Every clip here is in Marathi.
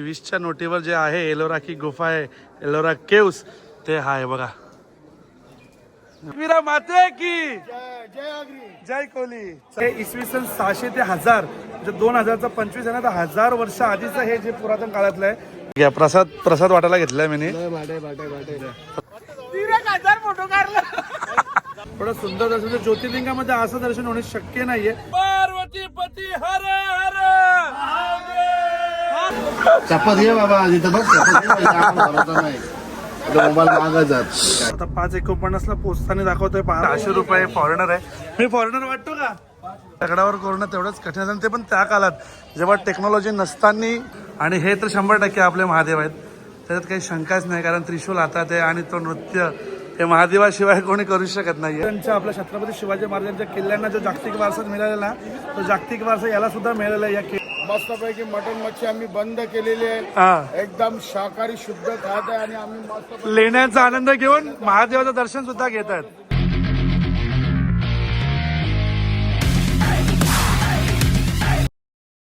वीसच्या नोटीवर जे आहे एलोरा की गुफा आहे एलोरा केव्स ते हा आहे बघा. वीरा माते की! जय कोहली हे इसवी सन सहाशे ते हजार म्हणजे दोन हजारचा पंचवीस आहे ना तर हजार वर्ष आधीचं हे जे पुरातन काळातलं आहे. घ्या प्रसाद प्रसाद वाटायला घेतलाय मी. थोडं सुंदर दर्शन म्हणजे ज्योतिर्लिंगामध्ये असं दर्शन होणे शक्य नाहीये. पार्वती पती हर हर. चपात घे बाबा तिथं बघ चपात नाही. मोबाईल आता पाच एकोणपन्नासला पोचताना दाखवतोय सहाशे रुपये फॉरेनर आहे. मी फॉरेनर वाटतो का? दगडावर करणं तेवढंच कठीण झालं ते पण त्या काळात. जेव्हा टेक्नॉलॉजी नसताना आणि हे तर शंभर टक्के आपले महादेव आहेत. त्याच्यात काही शंकाच नाही कारण त्रिशूल हातात आहे आणि तो नृत्य हे महादेवाशिवाय कोणी करू शकत नाही त्यांच्या आपल्या छत्रपती शिवाजी महाराजांच्या किल्ल्यांना जो जागतिक वारसा मिळालेला तो जागतिक वारसा याला सुद्धा मिळालेला आहे. या मस्तपैकी मटन मच्छी आम्ही बंद केलेली आहे. हा. एकदम शाकाहारी शुद्ध खात आहे आणि आम्ही मस्त लेण्याचा आनंद घेऊन महादेवाचं दर्शन सुद्धा घेतात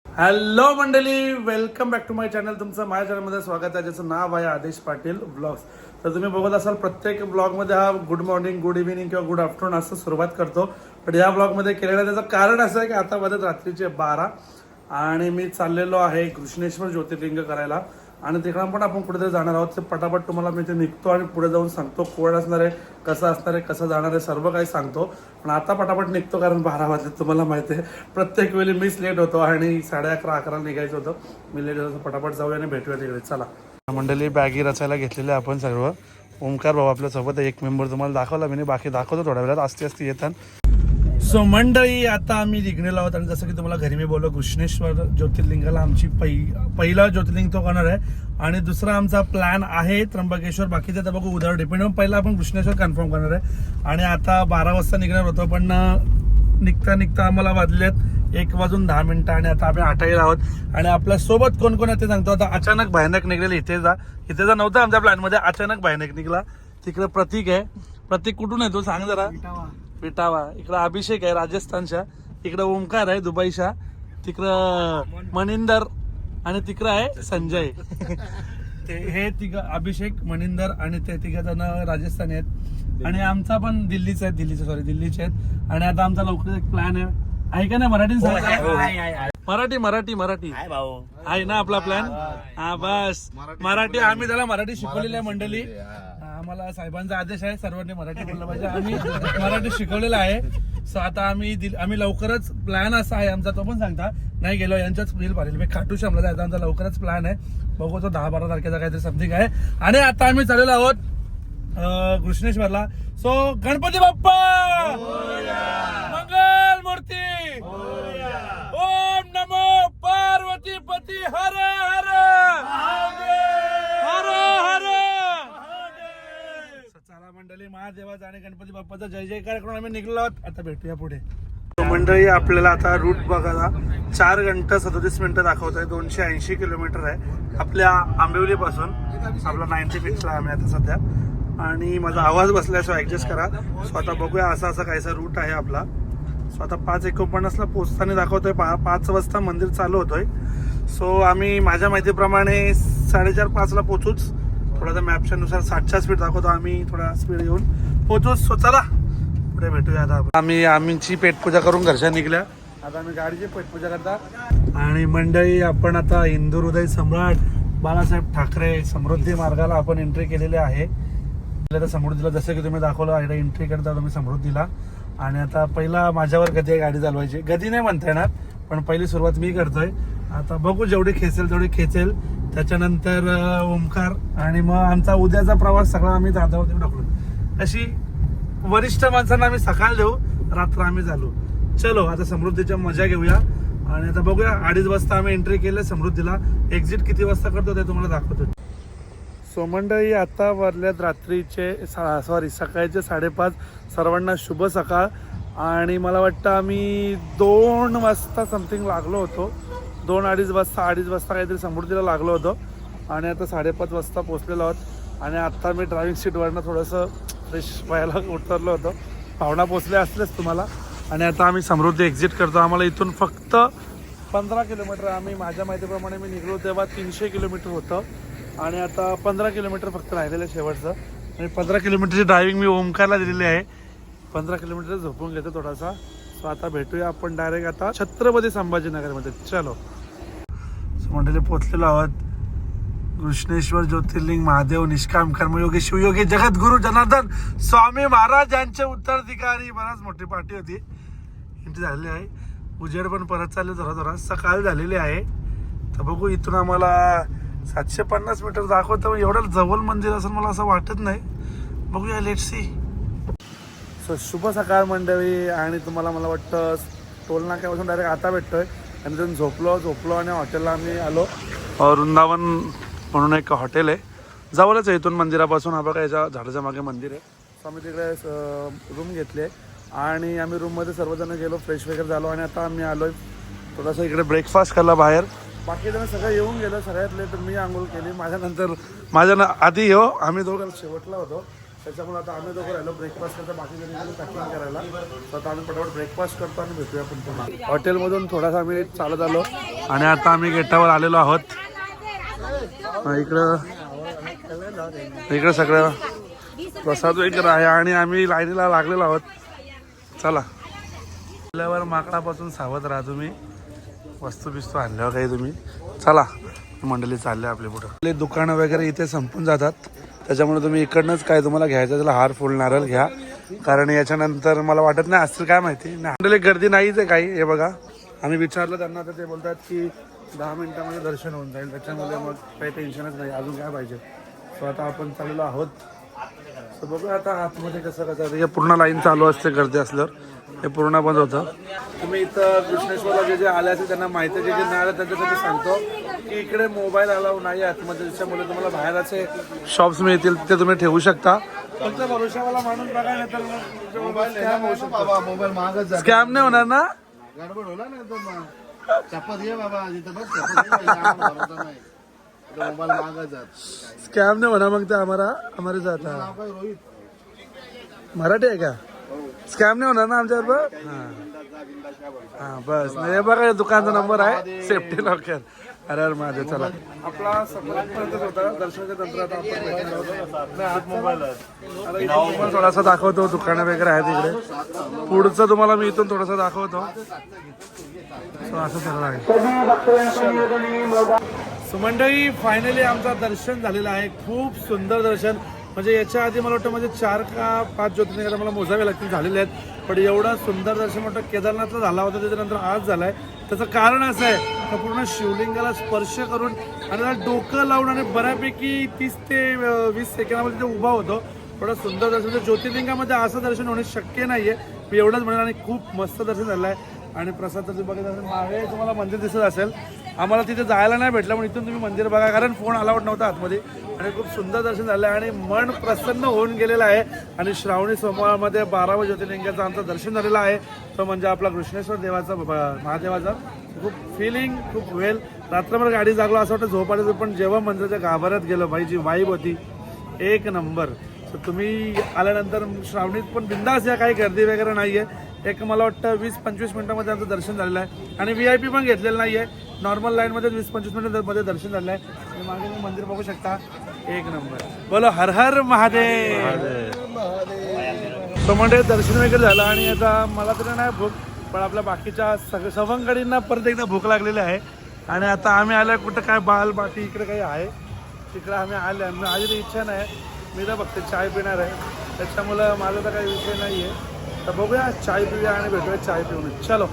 हॅलो मंडळी. Welcome back to my channel तुमचं माझ्या चॅनलमध्ये स्वागत आहे. ज्याचं नाव आहे आदेश पाटील ब्लॉग्स तर तुम्ही बघत असाल प्रत्येक ब्लॉगमध्ये हा गुड मॉर्निंग गुड इव्हिनिंग किंवा गुड आफ्टरनून असं सुरुवात करतो. पण या ब्लॉगमध्ये केलेलं त्याचं कारण असं आहे की आता वाजत रात्रीचे बारा. आणि मी चाललेलो आहे कृष्णेश्वर ज्योतिर्लिंग करायला. आणि तिकडं पण आपण कुठेतरी जाणार आहोत. ते पटापट तुम्हाला मी ते निघतो आणि पुढे जाऊन सांगतो कोण असणार आहे कसं असणार आहे कसं जाणार आहे सर्व काही सांगतो. पण आता पटापट निघतो कारण बारा वाजले तुम्हाला माहिती आहे. प्रत्येक वेळी मीच लेट होतो आणि साडे अकरा अकरा निघायचं होतं. मी लेट होतो पटापट जाऊया आणि भेटूया तिकडे. चला. मंडळी बॅगी रचायला घेतलेले आपण सर्व. ओमकार भाऊ आपल्यासोबत एक मेंबर तुम्हाला दाखवला मी बाकी दाखवतो थोड्या वेळात. असते असते येतात सो मंडळी आता आम्ही निघणेलो आहोत आणि जसं की तुम्हाला घरी मी बोललो कृष्णेश्वर ज्योतिर्लिंगाला आमची पै पहिला ज्योतिर्लिंग तो करणार आहे. आणि दुसरा आमचा प्लॅन आहे त्र्यंबकेश्वर. बाकीचे तर बघू उद्यावर डिपेंड पहिला आपण कृष्णेश्वर कन्फर्म करणार आहे. आणि आता बारा वाजता निघणार होतो पण निघता निघता आम्हाला वाजलेत एक वाजून दहा मिनिटं आणि आता आम्ही आठाईला आहोत. आणि आपल्यासोबत कोण कोण आहे ते सांगतो. आता अचानक भयानक निघलेले इथे जा. इथे जा नव्हतं आमच्या प्लॅनमध्ये अचानक भयानक निघला. तिकडे प्रतीक आहे. प्रतीक कुठून आहे तो सांग जरा. पिटावा. इकडं अभिषेक आहे राजस्थानच्या. इकडं ओमकार आहे दुबईच्या. तिकडं मनिंदर आणि तिकडं आहे संजय. ते हे तिघ अभिषेक मनिंदर आणि ते तिघ जण राजस्थानी आहेत. आणि आमचा पण दिल्लीचा आहे दिल्लीचा सॉरी दिल्लीचे आहेत. आणि आता आमचा लवकर एक प्लॅन आहे. आहे का नाही मराठी सांगा? मराठी मराठी मराठी. आहे ना आपला प्लॅन हा बस. मराठी आम्ही त्याला मराठी शिकवलेली आहे मंडळी. आम्हाला साहेबांचा आदेश आहे सर्वांनी मराठी बोललं पाहिजे. आम्ही मराठी शिकवलेलं आहे. सो आता आम्ही दिल- आम्ही लवकरच प्लॅन असा आहे आमचा तो पण सांगता. नाही गेलो यांच्याच बिल भरेल. मी खाटू श्यामला जायचा आमचा लवकरच प्लॅन आहे. बघू तो दहा बारा तारखेचा काहीतरी समथिंग आहे. आणि आता आम्ही चाललेलो आहोत कृष्णेश्वरला. सो गणपती बाप्पा! मंगल मूर्ती ओम नमो पार्वती पती हर हर हर हर चला मंडळी महादेवाचा आणि गणपती बाप्पाचा जय जयकार करून आम्ही निघलो आहोत. आता भेटूया पुढे. मंडळी आपल्याला आता रूट बघायला चार घंटा सदोतीस मिनिटं दाखवत आहे. दोनशे ऐंशी किलोमीटर आहे. आपल्या आंबिवली पासून आपला नाईन्टी फिक्सला आहे आम्ही आता सध्या. आणि माझा आवाज बसलाय सो ऍडजस्ट करा स्वतः बघूया असा असा काहीसा रूट आहे आपला. सो आता पाच एकोणपन्नासला पोचताना दाखवतोय. पा पाच वाजता मंदिर चालू होतोय. सो आम्ही माझ्या माहितीप्रमाणे साडेचार पाचला पोचूच. थोडासा मॅपच्या नुसार साठच्या स्पीड दाखवतो. आम्ही थोडा स्पीड घेऊन पोहोचू. स्वतःला पुढे भेटूया आता आम्ही आम्हीची पेटपूजा करून घरच्या निघल्या. आता आम्ही गाडीची पेटपूजा करता. आणि मंडळी आपण आता हिंदू हृदय सम्राट बाळासाहेब ठाकरे समृद्धी मार्गाला आपण एंट्री केलेली आहे. तर समृद्धीला जसं की तुम्ही दाखवलं आहे एंट्री करता तुम्ही समृद्धीला. आणि आता पहिला माझ्यावर गदी आहे गाडी चालवायची. गदी नाही म्हणता येणार पण पहिली सुरुवात मी करतोय. आता बघू जेवढी खेचेल तेवढी खेचेल. त्याच्यानंतर ओमकार आणि मग आमचा उद्याचा प्रवास सगळा आम्ही दादावरती टाकलो. अशी वरिष्ठ माणसांना आम्ही सकाळ देऊ रात्र आम्ही झालो चलो आता समृद्धीच्या मजा घेऊया. आणि आता बघूया अडीच वाजता आम्ही एंट्री केलं समृद्धीला. एक्झिट किती वाजता करतो ते तुम्हाला दाखवतो. सोमंडई आता वरल्यात रात्रीचे सॉरी सकाळचे साडेपाच. सर्वांना शुभ सकाळ. आणि मला वाटतं आम्ही दोन वाजता समथिंग लागलो होतो. दोन अडीच वाजता अडीच वाजता काहीतरी समृद्धीला लागलो होतो. आणि आता साडेपाच वाजता पोचलेलो आहोत. आणि आत्ता मी ड्रायव्हिंग सीटवरनं थोडंसं फ्रेश व्हायला उतरलो होतो. पाहुणा पोचल्या असलेच तुम्हाला. आणि आता आम्ही समृद्धी एक्झिट करतो. आम्हाला इथून फक्त पंधरा किलोमीटर. आम्ही माझ्या माहितीप्रमाणे मी निघलो तेव्हा तीनशे किलोमीटर होतं. आणि आता पंधरा किलोमीटर फक्त राहिलेलं आहे शेवटचं. आणि पंधरा किलोमीटरची ड्रायव्हिंग मी ओमकारला दिलेली आहे. पंधरा किलोमीटर झोपून घेतो थोडासा. सो आता भेटूया आपण डायरेक्ट आता छत्रपती संभाजीनगरमध्ये. चलो. सो मंडळी पोचलेलो आहोत. कृष्णेश्वर ज्योतिर्लिंग महादेव निष्काम कर्मयोगी शिवयोगी जगद्गुरु जनार्दन स्वामी महाराज यांचे उत्तराधिकारी. बराच मोठी पार्टी होती. यांची झालेली आहे. उजेड पण परत चालले जरा जरा. सकाळ झालेली आहे. तर बघू इथून आम्हाला सातशे पन्नास मीटर दाखवतं. एवढं जवळ मंदिर असं मला असं वाटत नाही. बघूया लेट सी सो शुभ सकाळ मंडळी. आणि तुम्हाला मला वाटतं टोल नाक्यापासून डायरेक्ट आता भेटतोय. आणि तिथून झोपलो झोपलो आणि हॉटेलला आम्ही आलो. वृंदावन म्हणून एक हॉटेल आहे. जवळच आहे इथून मंदिरापासून. हा बघा याच्या झाडाच्या मागे मंदिर आहे. सो आम्ही तिकडे रूम घेतले. आणि आम्ही रूममध्ये सर्वजण गेलो फ्रेश वगैरे झालो. आणि आता आम्ही आलो आहे थोडासा इकडे ब्रेकफास्ट केला बाहेर. बाकी जण सगळं येऊन गेलं. सगळ्यातले तर मी आंघोळ केली. माझ्यानंतर माझ्या ना आधी हो आम्ही दोघं शेवटला होतो. त्याच्यामुळे आता आम्ही दोघं राहिलो ब्रेकफास्ट करता बाकी जण पॅकिंग करायला. तर आता आम्ही पटापट ब्रेकफास्ट करतो आणि भेटूया आपण पुन्हा. हॉटेलमधून थोडासा आम्ही चालत आलो. आणि आता आम्ही गेटावर आलेलो आहोत. इकडं. इकडं सगळं. प्रसाद वगैरे आहे आणि आम्ही लाईनीला लागलेलो आहोत. चला. आल्यावर माकडापासून सावध राहा तुम्ही. वस्तू बिस्तू आणल्यावर काही तुम्ही. चला. मंडळी चालले आपले पुढं. आपले दुकानं वगैरे इथे संपून जातात. त्याच्यामुळे तुम्ही इकडनंच काय तुम्हाला घ्यायचं त्याला हार फुल नारळ घ्या. कारण याच्यानंतर मला वाटत नाही असतील काय माहिती? नाही गर्दी नाहीच आहे काही हे बघा. आम्ही विचारलं त्यांना तर ते बोलतात की दहा मिनिटामध्ये दर्शन होऊन जाईल. त्याच्यामध्ये मग काही टेन्शनच नाही अजून काय पाहिजे? सो आता आपण चाललेलो आहोत. तर बघूया आता आतमध्ये कसं कसं हे पूर्ण लाईन चालू असते गर्दी असल्यावर. हे पूर्ण बंद होतं. तुम्ही इथं कृष्णेश्वरला जे जे आले असते त्यांना माहिती जे जे नाही आलं त्यांच्यासाठी सांगतो. की इकडे मोबाईल अलाव नाही आतमध्ये त्याच्यामुळे तुम्हाला बाहेर असे शॉप्स मिळतील ते तुम्ही ठेवू शकता. फक्त भरोशावाला माणूस बघा नाही तर मोबाईल स्कॅम होऊ शकतो. बाबा मोबाईल महागच झाला. स्कॅम नाही होणार ना? गडबड होला ना तर मग. चप्पल ये बाबा तिथं आम्हाला नाही. मोबाईल महागच जात स्कॅम नाही होणार मग ते आम्हाला हमारे जाता. रोहित? मराठी आहे का? स्कॅम नाही होणार ना आमच्याबरोबर हां. हां बस. नाही, हे बघा हे दुकानचा नंबर आहे. सेफ्टी लॉकर अरे अरे माझे चला. आपला सफरपर्यंत होता. दर्शनाच्या आपण मोबाईल आहे. थोडासा दाखवतो. दुकानं वगैरे आहेत इकडे. पुढचं तुम्हाला मी इथून थोडासा दाखवतो. असं सगळं आहे. सो मंडळी फायनली आमचं दर्शन झालेलं आहे. खूप सुंदर दर्शन. म्हणजे याच्या आधी मला वाटतं म्हणजे चार का पाच ज्योतिर्लिंगाला मला मोजावे लागतील झालेले आहेत. पण एवढं सुंदर दर्शन म्हणतो केदारनाथला झाला होता त्याच्यानंतर आज झालाय. त्याचं कारण असं आहे का पूर्ण शिवलिंगाला स्पर्श करून आणि त्याला डोकं लावून आणि बऱ्यापैकी तीस ते वीस सेकंदामध्ये ते उभा होतो. एवढं सुंदर दर्शन म्हणजे ज्योतिर्लिंगामध्ये असं दर्शन होणे शक्य नाही आहे मी एवढंच म्हणेन आणि खूप मस्त दर्शन झालं आहे आणि प्रसाद तर बघत असेल मागे तुम्हाला मंदिर दिसत असेल. आम्हाला तिथे जायला नाही भेटलं पण इथून तुम्ही मंदिर बघा कारण फोन अलाउड नव्हता आतमध्ये. आणि खूप सुंदर दर्शन झालं आहे आणि मन प्रसन्न होऊन गेलेलं आहे. आणि श्रावणी सोमवारमध्ये बारावं ज्योतिर्लिंगाचं आमचं दर्शन झालेलं आहे. तो म्हणजे आपला कृष्णेश्वर देवाचा महादेवाचा. खूप फिलिंग खूप वेल रात्रभर गाडी जागलो असं वाटतं झोप पण जेव्हा मंदिराच्या गाभाऱ्यात गेलो भाई जी वाईब होती. एक नंबर. तर तुम्ही आल्यानंतर श्रावणीत पण बिंदास या काही गर्दी वगैरे नाही आहे एक मला वाटतं वीस पंचवीस मिनिटामध्ये आमचं दर्शन झालेलं आहे. आणि व्ही आय पी पण घेतलेलं नाही आहे नॉर्मल लाईनमध्ये वीस पंचवीस मिनिटामध्ये दर्शन झालं आहे. आणि मागे तुम्ही मंदिर बघू शकता. एक नंबर. बोलो हर हर महादेव. तो म्हणजे दर्शन वगैरे झालं आणि आता मला तरी नाही भूक पण आपल्या बाकीच्या सग सवंगडींना परत एकदा भूक लागलेली आहे. आणि आता आम्ही आल्या कुठं काय बाल बाकी इकडे काही आहे. तिकडे आम्ही आले आणि माझी तर इच्छा नाही. मी तर फक्त चाय पिणार आहे. त्याच्यामुळं माझा तर काही विषय नाही आहे तर बघूया चाय पिऊया आणि भेटूया चाय पिऊन. चलो.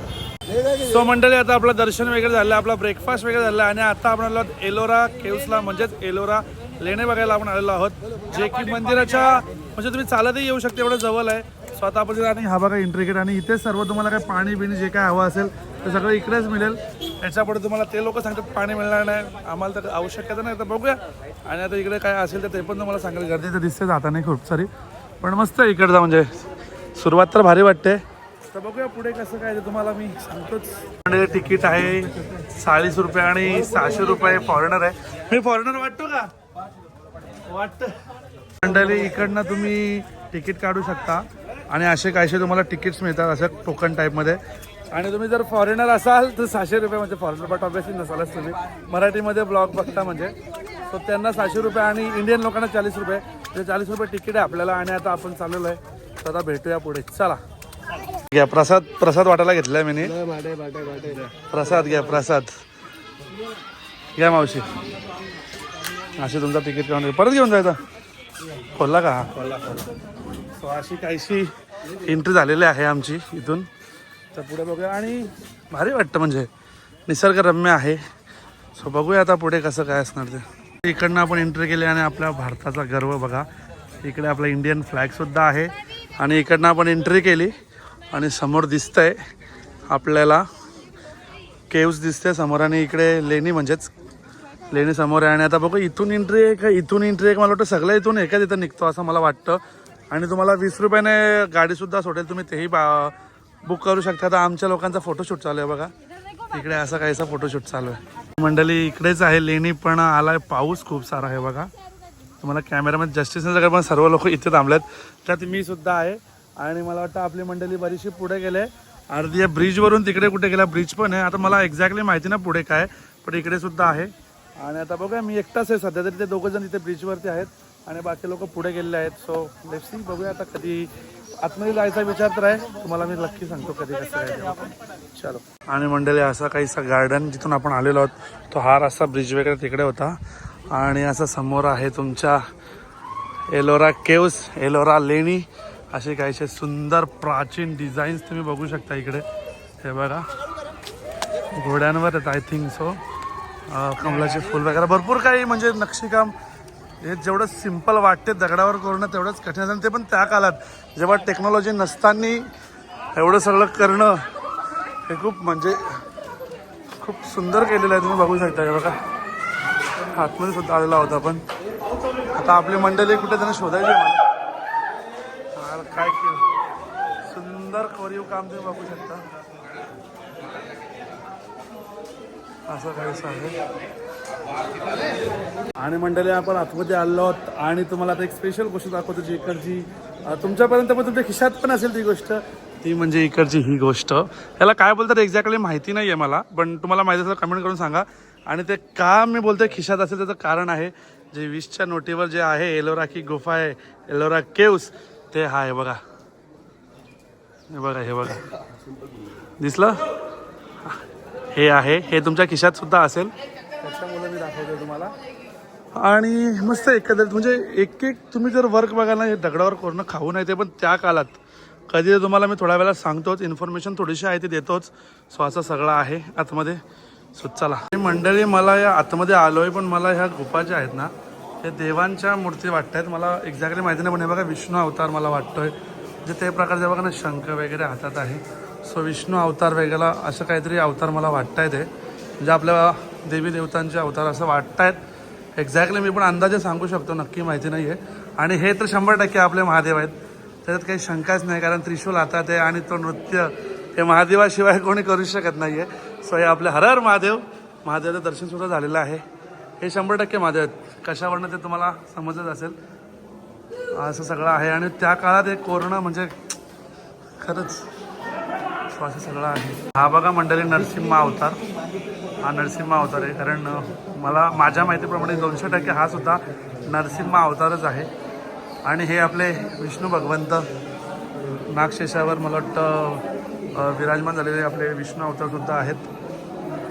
सो मंडळी आता आपलं दर्शन वगैरे झालं आपला ब्रेकफास्ट वगैरे झाला आणि आता आपण आलो आहोत एलोरा केव्सला म्हणजेच एलोरा लेणे बघायला आपण आलेलो आहोत जे की मंदिराच्या म्हणजे तुम्ही चालतही येऊ शकता एवढं जवळ आहे. सो आता आपण आणि हा बघा एंट्री गेट आणि इथे सर्व तुम्हाला काय पाणी बिणी जे काय हवं असेल ते सगळं इकडेच मिळेल. याच्यापुढे तुम्हाला ते लोक सांगतात पाणी मिळणार नाही. आम्हाला तर आवश्यकता नाही. तर बघूया. आणि आता इकडे काय असेल तर ते पण तुम्हाला सांगायला गर्दी तर दिसते जाता नाही खूप सारी पण मस्त आहे इकडचा म्हणजे सुरुवात तर भारी वाटते. तर बघूया पुढे कसं काय ते तुम्हाला मी सांगतोच. तिकीट आहे चाळीस रुपये आणि सहाशे रुपये फॉरेनर आहे. मी फॉरेनर वाटतो का? वाटतं. मंडळी इकडनं तुम्ही तिकीट काढू शकता. आणि असे काहीसे तुम्हाला तिकीट्स मिळतात असं टोकन टाईपमध्ये आणि तुम्ही जर फॉरेनर असाल तर सहाशे रुपये म्हणजे फॉरेनर बट ऑब्विसली नसालच तुम्ही. मराठीमध्ये ब्लॉग बघता म्हणजे. सो त्यांना सहाशे रुपये आणि इंडियन लोकांना चाळीस रुपये. म्हणजे चाळीस रुपये तिकीट आहे आपल्याला आणि आता आपण चाललेलो आहे. तर आता भेटूया पुढे. चला. घ्या प्रसाद प्रसाद वाटायला घेतलाय मी प्रसाद घ्या प्रसाद. घ्या मावशी. अशी तुमचा तिकीट काढून परत घेऊन जायचा? खोलला का? हा सो अशी काहीशी एंट्री झालेली आहे आमची इथून. तर पुढे बघूया. आणि भारी वाटतं म्हणजे. निसर्गरम्य आहे. सो बघूया आता पुढे कसं काय असणार ते. इकडनं आपण एंट्री केली आणि आपल्या भारताचा गर्व बघा. इकडे आपला इंडियन फ्लॅगसुद्धा आहे. आणि इकडनं आपण एंट्री केली आणि समोर दिसतंय आपल्याला केव्स दिसते समोर आणि इकडे लेणी म्हणजेच लेणी समोर आहे. आणि आता बघू इथून एंट्री आहे का? इथून एंट्री आहे का? मला वाटतं सगळं इथून एका तिथं निघतो असं मला वाटतं. आणि तुम्हाला वीस रुपयाने गाडीसुद्धा सोडेल. तुम्ही तेही बा बुक करू शकता. आता आमच्या लोकांचा फोटोशूट चालू आहे बघा. इकडे असा काहीसा फोटोशूट चालू आहे. मंडळी इकडेच आहे लेणी पण आलाय पाऊस खूप सारा आहे बघा. तुम्हाला कॅमेरामॅन जस्टिस सगळे पण सर्व लोक इथे थांबलेत. त्यात मी सुद्धा आहे. आणि मला वाटतं आपली मंडळी बरीचशी पुढे गेले. अर्धी या ब्रिजवरून तिकडे कुठे गेला ब्रिज पण आहे. आता मला एक्झॅक्टली माहिती ना पुढे काय पण इकडे सुद्धा आहे. आणि आता बघूया मी एकटाच आहे सध्या तरी. ते दोघं जण इथे ब्रिजवरती आहेत. आणि बाकी लोक पुढे गेलेले आहेत. सो लेफ्ट सी बघूया आता कधी आतमध्ये जायचा विचार तर आहे. तुम्हाला मी नक्की सांगतो कधी कसं आहे चलो. आणि मंडळी असा काहीसा गार्डन जिथून आपण आलेलो आहोत तो हार असा ब्रिज वगैरे तिकडे होता. आणि असं समोर आहे तुमच्या एलोरा केव्स एलोरा लेणी असे काहीसे सुंदर प्राचीन डिझाईन्स तुम्ही बघू शकता इकडे. हे बघा. घोड्यांवर आहेत आय थिंक सो कमलाचे फूल वगैरे. भरपूर काही म्हणजे नक्षीकाम हे जेवढं सिंपल वाटते दगडावर करणं तेवढंच कठीण आहे आणि ते पण त्या काळात जेव्हा टेक्नॉलॉजी नसताना एवढं सगळं करणं हे खूप म्हणजे खूप सुंदर केलेलं आहे. तुम्ही बघू शकता हे बघा. आतमध्ये सुद्धा आलेला होता पण आता आपली मंडळी कुठे त्यांना शोधायची मला. काय केलं? सुंदर कोरीव काम तुम्ही बघू शकता. असं काहीच आहे. आणि मंडळी आपण आतमध्ये आलो आहोत आणि तुम्हाला आता एक स्पेशल गोष्ट दाखवतो जी इकडची. तुमच्यापर्यंत पण तुमच्या खिशात पण असेल ती गोष्ट. ती म्हणजे इकडची ही गोष्ट. याला काय बोलतात एक्झॅक्टली माहिती नाही आहे मला पण तुम्हाला माहिती असेल कमेंट करून सांगा. आणि ते का मी बोलतोय खिशात असेल त्याचं कारण आहे जे वीसच्या नोटीवर जे आहे एलोरा की गुफा आहे एलोरा केव्स ते हा आहे बघा. हे बघा हे बघा. दिसलं? हे आहे. हे तुमच्या खिशात सुद्धा असेल. त्याच्यामुळे मी दाखवतो तुम्हाला आणि मस्त एकंदरीत. म्हणजे एक एक तुम्ही जर वर्क बघाल ना हे दगडावर करणं खाऊ नये ते पण त्या काळात कधी तुम्हाला मी थोड्या वेळा सांगतोच. इन्फॉर्मेशन थोडीशी आहे ती देतोच. सो असा सगळा आहे आतमध्ये. सो चला. मंडळी मला या आतमध्ये आलो आहे पण मला ह्या गुफा ज्या आहेत ना हे देवांच्या मूर्ती वाटत आहेत मला एक्झॅक्टली माहिती नाही पण हे बघा विष्णू अवतार मला वाटतोय. जे ते प्रकारचे बघा ना शंख वगैरे हातात आहे. सो विष्णू अवतार वगैरे असं काहीतरी अवतार मला वाटत आहेत हे म्हणजे आपल्या देवी देवतांचे अवतार असं वाटत आहेत एक्झॅक्टली मी पण अंदाजे सांगू शकतो नक्की माहिती नाही आहे आणि हे तर शंभर टक्के आपले महादेव आहेत. त्याच्यात काही शंकाच नाही कारण त्रिशूल हातात आहे आणि तो नृत्य हे महादेवाशिवाय कोणी करू शकत नाही आहे सो हे आपले हर हर महादेव. महादेवाचं दर्शनसुद्धा झालेलं आहे. हे शंभर टक्के महादेव आहेत. कशावरनं ते तुम्हाला समजत असेल. असं सगळं आहे. आणि त्या काळात एक कोरोना म्हणजे खरंच असं सगळं आहे. हा बघा मंडळी नरसिंह अवतार. हा नरसिंह अवतार आहे. कारण मला माझ्या माहितीप्रमाणे दोनशे टक्के हा सुद्धा नरसिंह अवतारच आहे. आणि हे आपले विष्णू भगवंत. नागशेषावर मला वाटतं विराजमान झालेले आपले विष्णू अवतारसुद्धा आहेत.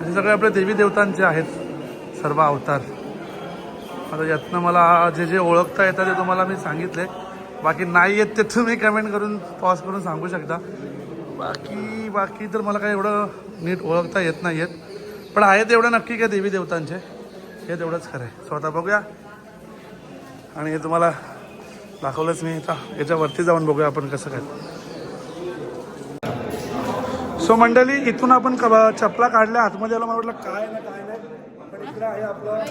असे सगळे आपले देवी देवतांचे आहेत सर्व अवतार. आता यातनं मला जे जे ओळखता येतं ते तुम्हाला मी सांगितले. बाकी नाही येत ते तुम्ही कमेंट करून पॉज करून सांगू शकता. बाकी बाकी तर मला काही एवढं नीट ओळखता येत नाही आहेत पण आहेत एवढं नक्की काय देवी देवतांचे? हे तेवढंच खरं आहे. बघूया. आणि हे तुम्हाला दाखवलंच मी आता याच्यावरती जाऊन बघूया आपण कसं काय. सो मंडळी इथून आपण चपला काढल्या आतमध्ये आलो मला वाटलं काय ना काय नाही. पण इकडे आहे आपलं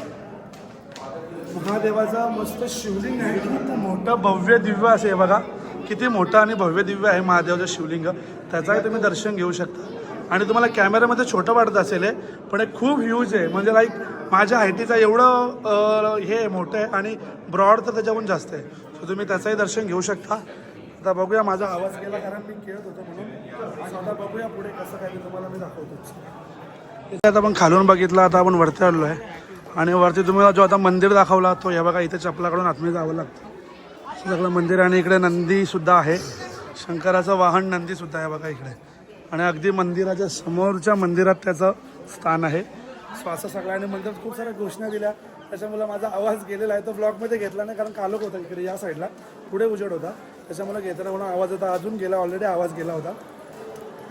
महादेवाचा मस्त शिवलिंग आहे. खूप मोठं भव्य दिव्य असे बघा. किती मोठं आणि भव्य दिव्य आहे महादेवाचं शिवलिंग. त्याचाही तुम्ही दर्शन घेऊ शकता. आणि तुम्हाला कॅमेऱ्यामध्ये छोटं वाटत असेल हे, पण हे खूप ह्यूज आहे. म्हणजे लाईक माझ्या हायटीचा एवढं हे आहे, मोठं आहे आणि ब्रॉड तर त्याच्याहून जास्त आहे. सो तुम्ही त्याचंही दर्शन घेऊ शकता. आता बघूया माझा आवाज गेला कारण मी खेळत होतो म्हणून. आणि आता बघूया पुढे कसं काय तुम्हाला मी दाखवतो. इथे आता आपण खालून बघितलं आता आपण वरती आलो आहे आणि वरती तुम्हाला जो आता मंदिर दाखवला तो हे बघा इथे चपलाकडून आतमध्ये जावं लागतं. सगळं मंदिर आणि इकडे नंदीसुद्धा आहे. शंकराचं वाहन नंदीसुद्धा आहे बघा इकडे. आणि अगदी मंदिराच्या समोरच्या मंदिरात त्याचं स्थान आहे. सो असं सगळं आणि मंदिरात खूप साऱ्या घोषणा दिल्या. त्याच्यामुळे माझा आवाज गेलेला आहे. तो ब्लॉगमध्ये घेतला नाही कारण कालोख होता इकडे या साईडला पुढे उजेड होता. त्याच्यामुळे घेताना म्हणून आवाज आता अजून गेला ऑलरेडी आवाज गेला होता.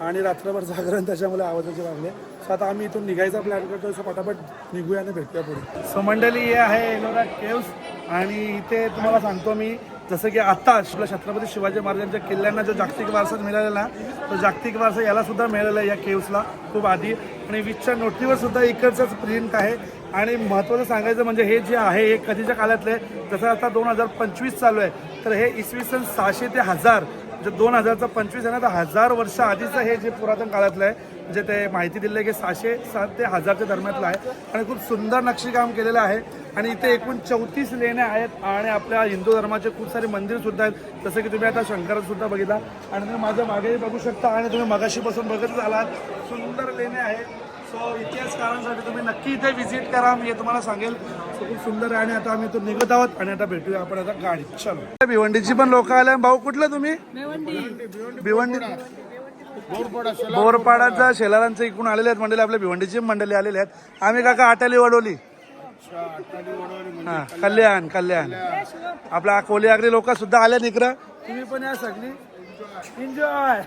आणि रात्रभर जागरण त्याच्यामुळे आवाजाचे लागले सो आता आम्ही इथून निघायचा प्लॅन करतो सो पटापट निघूया आणि भेटूया पुढे. सो मंडळी हे आहे एलोरा केव्स आणि इथे तुम्हाला सांगतो मी जसं की आत्ता आपल्या छत्रपती शिवाजी महाराजांच्या किल्ल्यांना जो जागतिक वारसा मिळालेला आहे, तो जागतिक वारसा याला सुद्धा मिळालेला आहे या केव्सला खूप आधी. आणि वीसच्या नोटीवर सुद्धा इकडचंच प्रिंट आहे. आणि महत्त्वाचं सांगायचं म्हणजे हे जे आहे हे कधीच्या काळातलं आहे जसं आता दोन हजार पंचवीस चालू आहे तर हे इसवी सन सहाशे ते हजार जे दोन हजारचं पंचवीस आहे ना तर हजार वर्ष आधीचं हे जे पुरातन काळातलं आहे म्हणजे ते माहिती दिली आहे की सहाशे सात ते हजारच्या दरम्यानला आहे. आणि खूप सुंदर नक्षीकाम केलेलं आहे. आणि इथे एकूण चौतीस लेण्या आहेत आणि आपल्या हिंदू धर्माचे खूप सारे मंदिर सुद्धा आहेत. जसं की तुम्ही आता शंकरासुद्धा बघितला. आणि तुम्ही माझ्या मागेही बघू शकता आणि तुम्ही मगाशी बसून बघतच आलात. सुंदर लेण्या आहेत. सो इतिहासकारांसाठी तुम्ही नक्की इथे व्हिजिट करा. मी तुम्हाला सांगेल. खूप सुंदर आहे आणि आता आम्ही इथून निघत आहोत आणि आता भेटूया आपण आता गाडीत चलो. भिवंडीची पण लोक आले. भाऊ कुठलं तुम्ही? भिवंडी. बोरपडा बोरपाडाचा शेलारांचं इकडून आलेले आहेत मंडळी. आपल्या भिवंडीची मंडळी आलेले आहेत. आम्ही काका आटाली वडवली हा कल्याण कल्याण. आपला कोली आगरी लोक सुद्धा आले इकडं. तुम्ही पण या सगळी. एन्जॉय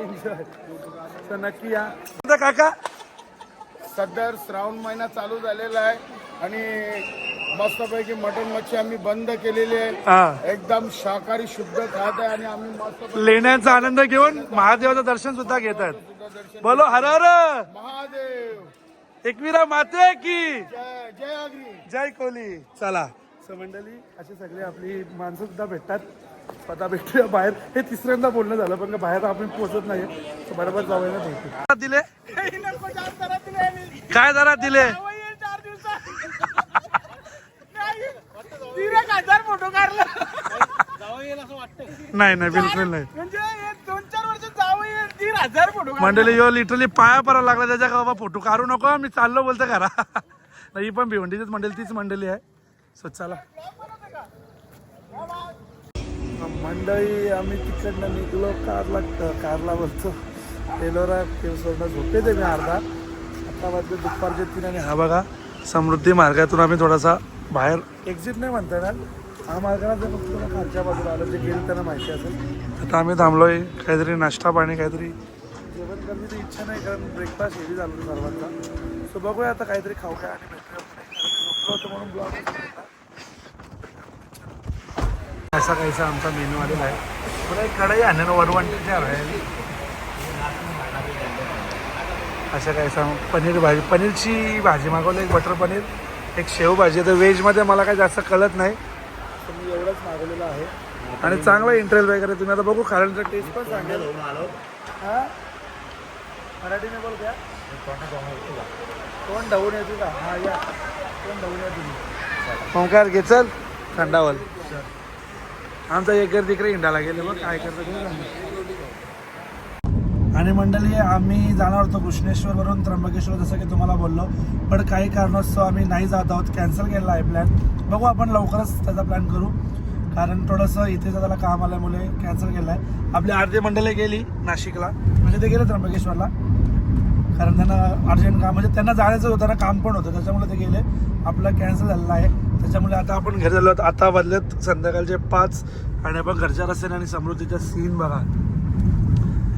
एन्जॉय तर नक्की या. काका सध्या श्रावण महिना चालू झालेला आहे आणि मस्तपैकी मटन मच्छी आम्ही बंद केलेली आहे. एकदम शाकाहारी शुद्ध खात आहे आणि आम्ही मस्त लेण्याचा आनंद घेऊन महादेवाचं दर्शन सुद्धा घेतात बोलो हर हर. महादेव. एकविरा माते की. जय जय आगरी. जय कोहली चला. सो मंडळी अशी सगळी आपली माणसं सुद्धा भेटतात. स्वतः भेटूया बाहेर. हे तिसऱ्यांदा बोलणं झालं पण बाहेर आपण पोहोचत नाही बरोबर जाऊया ना भेटू. दिले. काय दरात दिले? नाही नाही बिलकुल नाही. म्हणजे मंडळी यो लिटरली पाया परा लागला त्याच्या का बाबा फोटो काढू नको मी चाललो बोलतो करा नाही पण भिवंडीचीच मंडळी तीच मंडळी आहे. सो चला. मंडळी आम्ही तिकडनं निघलो कारला कारला बोलतो एलोरा केवसवरनं झोपे ते मी अर्धा. आता वाजले दुपारचे तीन आणि हा बघा समृद्धी मार्गातून आम्ही थोडासा बाहेर एक्झिट नाही म्हणता येणार. हा मार्गाला जर फक्त खालच्या बाजूला आलं जे गेलं त्यांना माहिती असेल. आता आम्ही थांबलोय काहीतरी नाश्ता पाणी काहीतरी जेवण करण्याची इच्छा नाही कारण ब्रेकफास्ट हेवी झालो सर्वांचा. सो बघूया आता काहीतरी खाऊ काय आणि भेटूया म्हणून ब्लॉग असा काहीसा आमचा मेनू आलेला आहे. पुन्हा एक कढई आणणे ना वरवंटीच्या आहे. अशा काहीसा पनीर भाजी. पनीरची भाजी मागवली एक बटर पनीर एक शेव भाजी. तर व्हेजमध्ये मला काही जास्त कळत नाही. तर मी एवढंच मागवलेलं आहे. आणि चांगला इंटरेस्ट वगैरे तुम्ही आता बघू खाण्याचा टेस्ट पण सांगेल. हा? मराठीने बोल द्या कोण ढवून येतो का हा या. कोण ढवून या तुम्ही ओंकार घे चल. थंडावल. आमचा एक तिकडे हिंडायला गेले बघ काय करतो आणि मंडळी आम्ही जाणार होतो कृष्णेश्वर वरून त्र्यंबकेश्वर जसं की तुम्हाला बोललो. पण काही कारणास्तव आम्ही नाही जात आहोत कॅन्सल केलेला आहे प्लॅन बघू आपण लवकरच त्याचा प्लॅन करू. कारण थोडंसं इथे त्याला काम आल्यामुळे कॅन्सल केलं आहे. आपली आरती मंडळी गेली नाशिकला. म्हणजे ते गेले त्र्यंबकेश्वरला. कारण त्यांना अर्जंट काम म्हणजे त्यांना जाण्याचं होतं ना काम पण होतं. त्याच्यामुळे ते गेले. आपलं कॅन्सल झालेलं आहे. त्याच्यामुळे आता आपण घरी झालो आहोत. आता बदलत संध्याकाळचे पाच आणि आपण घरच्या रस्त्याने आणि समृद्धीच्या सीन बघा.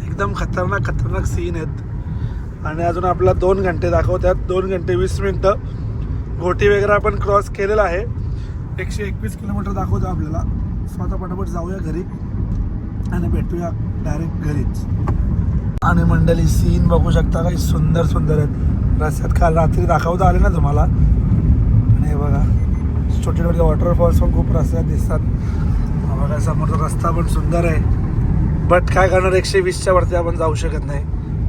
एकदम खतरनाक खतरनाक सीन आहेत. आणि अजून आपला दोन घंटे दाखवतात. दोन घंटे वीस मिनटं. घोटी वगैरे आपण क्रॉस केलेला आहे. एकशे एकवीस किलोमीटर दाखवतो आपल्याला. स्वतः पटापट जाऊया घरी आणि भेटूया डायरेक्ट घरीच. आणि मंडळी सीन बघू शकता काही सुंदर सुंदर आहेत. रस्त्यात काल रात्री दाखवता आले ना तुम्हाला? आणि हे बघा. छोटे छोटे वॉटरफॉल्स पण खूप रस्त्यात दिसतात. बघा समोरचा रस्ता पण सुंदर आहे. बट काय करणार एकशे वीसच्या वरती आपण जाऊ शकत नाही.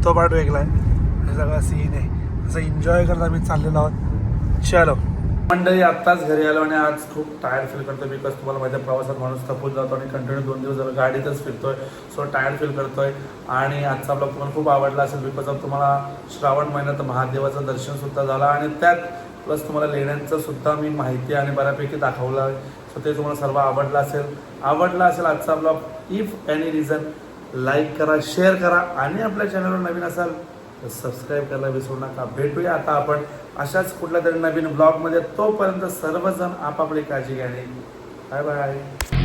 तो पार्ट वेगळा आहे. सगळा सीन आहे. असं एन्जॉय करत आम्ही चाललेलो आहोत. चलो. मंडळी आत्ताच घरी आलो आणि आज खूप टायर्ड फील करतो बिकॉज तुम्हाला माझ्या प्रवासात माणूस थकून जातो आणि कंटिन्यू दोन दिवस झालं गाडीतच फिरतोय. सो टायर्ड फील करतोय. आणि आजचा ब्लॉग तुम्हाला खूप आवडला असेल बिकॉज ऑफ तुम्हाला श्रावण महिन्यात महादेवाचं दर्शन सुद्धा झालं. आणि त्यात प्लस तुम्हाला लेण्यांचं सुद्धा मी माहिती आणि बऱ्यापैकी दाखवलं आहे. सो ते तुम्हाला सर्व आवडलं असेल. आवडला असेल आजचा blog if any reason like करा शेअर करा आणि आपल्या चॅनलवर नवीन असाल तर सबस्क्राईब करायला विसरू नका. भेटूया आता आपण अशाच कुठल्या तरी नवीन ब्लॉगमध्ये तोपर्यंत सर्वजण आपापली काळजी घ्या बाय बाय